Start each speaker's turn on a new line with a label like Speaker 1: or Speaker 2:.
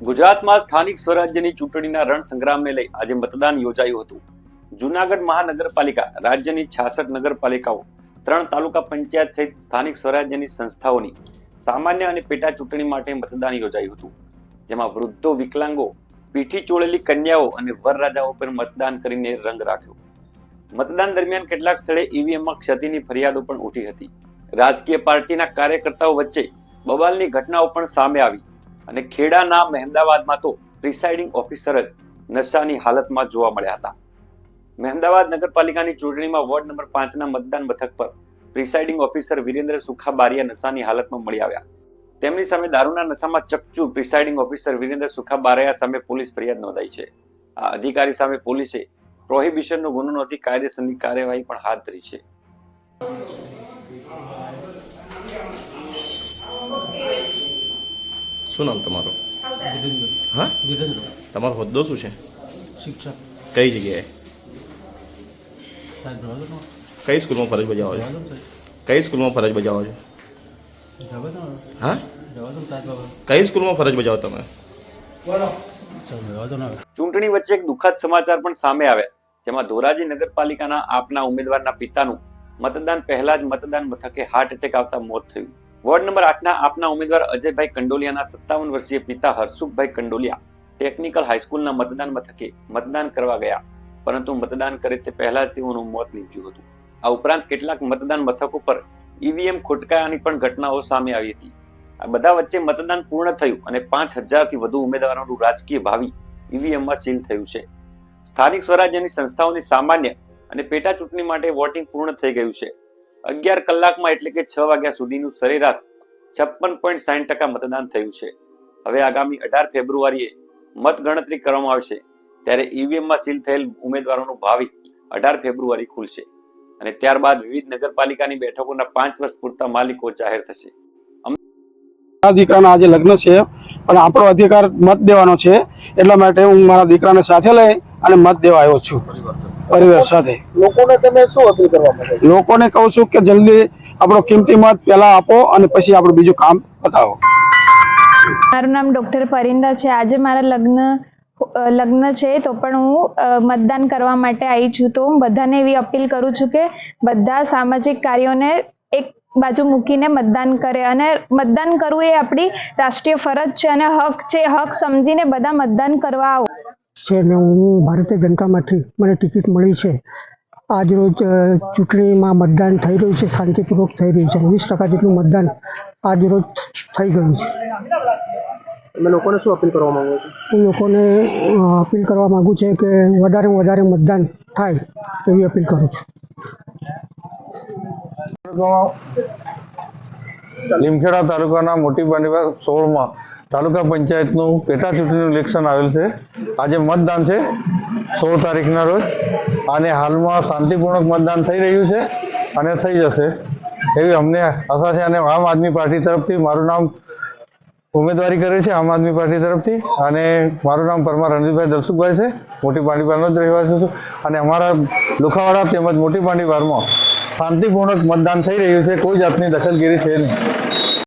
Speaker 1: ગુજરાતમાં સ્થાનિક સ્વરાજ્યની ચૂંટણીના રણ સંગ્રામને લઈ આજે મતદાન યોજાયું હતું. જુનાગઢ મહાનગરપાલિકા, રાજ્યની છાસઠ નગરપાલિકાઓ, ત્રણ તાલુકા પંચાયત સહિત સ્થાનિક સ્વરાજ્યની સંસ્થાઓની સામાન્ય અને પેટા ચૂંટણી માટે મતદાન યોજાયું હતું. જેમાં વૃદ્ધો, વિકલાંગો, પીઠી ચોળેલી કન્યાઓ અને વરરાજાઓ પર મતદાન કરીને રંગ રાખ્યો. મતદાન દરમિયાન કેટલાક સ્થળે ઈવીએમમાં ક્ષતિની ફરિયાદો પણ ઉઠી હતી. રાજકીય પાર્ટીના કાર્યકર્તાઓ વચ્ચે બબાલની ઘટનાઓ પણ સામે આવી. અને ખેડાના મહેમદાવાદમાં તો પ્રિસાઇડિંગ ઓફિસર જ નશાની હાલતમાં જોવા મળ્યા હતા. મહેમદાવાદ નગરપાલિકાની ચૂંટણીમાં વોર્ડ નંબર પાંચના મતદાન મથક પર પ્રિસાઇડિંગ ઓફિસર વિરેન્દ્ર સુખા બારિયા નશાની હાલતમાં મળી આવ્યા. તેમની સામે દારૂના નશામાં ચકચુ પ્રિસાઇડિંગ ઓફિસર વિરેન્દ્ર સુખા બારિયા સામે પોલીસ ફરિયાદ નોંધાઈ છે. આ અધિકારી સામે પોલીસે પ્રોહિબિશનનો ગુનો નોંધી કાયદેસરની કાર્યવાહી પણ હાથ ધરી છે.
Speaker 2: શું નામ તમારું? હા? તમારો હોદ્દો શું છે?
Speaker 3: શિક્ષક.
Speaker 2: કઈ જગ્યાએ? કઈ સ્કૂલમાં ફરજ બજાવો છો? કઈ સ્કૂલમાં ફરજ બજાવો છો? હા? કઈ સ્કૂલમાં ફરજ બજાવો તમે?
Speaker 1: ચૂંટણી વચ્ચે એક દુઃખદ સમાચાર પણ સામે આવ્યા જેમાં ધોરાજી નગરપાલિકાના આપના ઉમેદવારના પિતાનું મતદાન પહેલા જ મતદાન મથકે હાર્ટ એટેક આવતા મોત થયું. વોર્ડ નંબર આઠના આપના ઉમેદવાર અજયભાઈ કંડોલિયાના સત્તાવન વર્ષીય પિતા હર્ષુખભાઈ કંડોલિયા ટેકનિકલ હાઈસ્કૂલના મતદાન મથકે મતદાન કરવા ગયા, પરંતુ મતદાન કરે તે પહેલા જ તેઓનું મોત નીપજ્યું હતું. આ ઉપરાંત કેટલાક મતદાન મથકો પર ઈવીએમ ખોટકાયાની પણ ઘટનાઓ સામે આવી હતી. આ બધા વચ્ચે મતદાન પૂર્ણ થયું અને પાંચ હજારથી વધુ ઉમેદવારોનું રાજકીય ભાવિ ઈવીએમમાં સીલ થયું છે. સ્થાનિક સ્વરાજ્યની સંસ્થાઓની સામાન્ય અને પેટા ચૂંટણી માટે વોટિંગ પૂર્ણ થઈ ગયું છે. અગિયાર કલાકમાં એટલે કે છ વાગ્યા સુધીનું સરેરાશ છપ્પન પોઈન્ટ સાઠ ટકા મતદાન થયું છે. હવે આગામી અઢાર ફેબ્રુઆરીએ મતગણતરી કરવામાં આવશે ત્યારે ઈવીએમમાં સીલ થયેલ ઉમેદવારોનું ભાવિ અઢાર ફેબ્રુઆરી ખુલશે અને ત્યારબાદ વિવિધ નગરપાલિકાની બેઠકોના પાંચ વર્ષ પૂરતા માલિકો જાહેર થશે.
Speaker 4: દીકરાના આજે લગ્ન છે પણ આપણો અધિકાર મત દેવાનો છે એટલા માટે હું મારા દીકરાને સાથે લઈ અને મત દેવા આવ્યો છું. પરિવાર સાથે.
Speaker 5: લોકોને તમે શું અપીલ કરવા માંગો
Speaker 4: લોકોને કહું છું કે જલ્દી આપણો કિંમતી મત પહેલા આપો અને પછી આપણું બીજું કામ બતાવો.
Speaker 6: મારું નામ ડોક્ટર પરિંદા છે. આજે મારા લગ્ન લગ્ન છે તો પણ હું અ, મતદાન કરવા માટે આવી છું. તો હું બધાને એવી અપીલ કરું છું કે બધા સામાજિક કાર્યોને એક બાજુ મૂકીને મતદાન કરે અને મતદાન કરવું એ આપણી રાષ્ટ્રીય ફરજ છે અને હક છે. હક સમજીને બધા મતદાન કરવા આવો.
Speaker 5: છે ને હું ભારતીય જનતામાંથી મને ટિકિટ મળી છે. આજ રોજ ચૂંટણીમાં મતદાન થઈ રહ્યું છે શાંતિપૂર્વક થઈ રહ્યું છે. વીસ ટકા જેટલું મતદાન આજ રોજ થઈ ગયું છે.
Speaker 7: તમે લોકોને શું અપીલ કરવા માંગો છો?
Speaker 5: હું લોકોને અપીલ કરવા માગું છે કે વધારેમાં વધારે મતદાન થાય એવી અપીલ કરું છું.
Speaker 8: લીમખેડા તાલુકાના મોટી પાંડીવા સોળમાં તાલુકા પંચાયતનું પેટા ચૂંટણીનું ઇલેક્શન આવેલ છે. આજે મતદાન છે સોળ તારીખના રોજ. અને હાલમાં શાંતિપૂર્વક મતદાન થઈ રહ્યું છે અને થઈ જશે. એવી અમને આશા છે અને આમ આદમી પાર્ટી તરફથી મારું નામ ઉમેદવારી કરે છે આમ આદમી પાર્ટી તરફથી. અને મારું નામ પરમાર રણજીતભાઈ દલસુખભાઈ છે. મોટી પાંડીવારનો જ રહેવાસી છું. અને અમારા લુખાવાડા તેમજ મોટી પાંડીવારમાં શાંતિપૂર્વક મતદાન થઈ રહ્યું છે. કોઈ જાતની દખલગીરી છે નહીં.